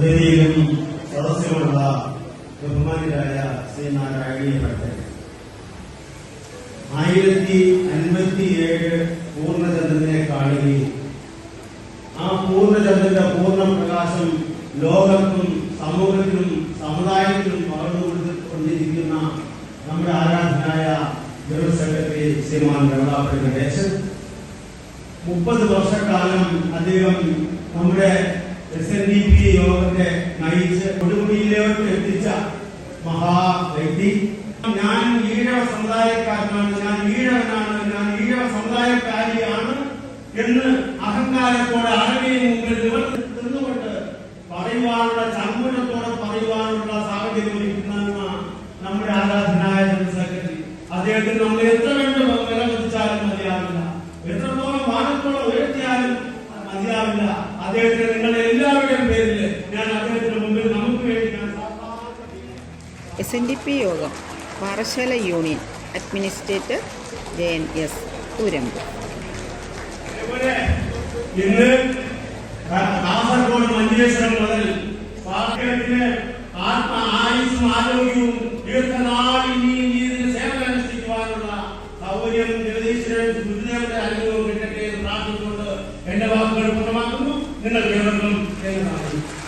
വേദിയിലും സദസ്സിലുമുള്ള ബഹുമാനരായ ശ്രീനാരായണീയ ഭട്ടൻ. ആയിരത്തി അൻപത്തിയേഴ് പൂർണചന്ദ്രനെ കാണുകയും ആ പൂർണചന്ദ്രന്റെ പൂർണ പ്രകാശം ലോകത്തും സമൂഹത്തിനും സമുദായത്തിനും പകർന്നു കൊടുത്തുകൊണ്ടിരിക്കുന്ന നമ്മുടെ ആരാധനായ ജനറൽ സെക്രട്ടറി ശ്രീമാൻ വെള്ളാപ്പള്ളി ഗണേശൻ. മുപ്പത് വർഷക്കാലം അദ്ദേഹം നമ്മുടെ എസ് എൻ ഡി പി യോഗത്തെ നയിച്ച് കൊടുമുടിയിലേക്ക് എത്തിച്ച മഹാ വ്യക്തി. ഞാൻ ഈഴവ സമുദായക്കാരനാണ് ഞാൻ ഈഴവനാണ് ഞാൻ ഈഴവ സമുദായക്കാരിയാണ് എന്ന് അഹങ്കാരത്തോടെ ആരുടെയും മുമ്പിൽ നിന്നുകൊണ്ട് പറയുവാനുള്ള ചങ്കുലത്തോടെ പറയുവാനുള്ള സാഹചര്യം ഒരുക്കുന്ന നമ്മുടെ ആരാധനായ സെക്രട്ടറി. അദ്ദേഹത്തിന് നമ്മൾ എത്ര കണ്ട് വിലമതിച്ചാലും മതിയാവില്ല. എത്രത്തോളം ഉയർത്തിയാലും മതിയാവില്ല അദ്ദേഹത്തിന് നിങ്ങളുടെ എല്ലാവരുടെയും പേരിൽ ഞാൻ അദ്ദേഹത്തിന് മുമ്പിൽ നമുക്ക് വേണ്ടി എസ് എൻ ഡി പി യോഗം Parassala union administrator J N S പൂരമ്പ്. ഇന്ന് കാസർഗോഡ് മഞ്ചേശ്വരം മുതൽ ആത്മ ആയുസും ആരോഗ്യവും ദീർഘനാൾ ഇനിയും സേവനം അനുഷ്ഠിക്കുവാനുള്ള സൗകര്യം ജഗദീശ്വരൻ ഗുരുദേവന്റെ അനുഭവം കിട്ടട്ടെ എന്റെ വാക്കുകൾ പൂർണമാക്കുന്നു. നിങ്ങൾ കേൾക്കണം എന്നതാണ്.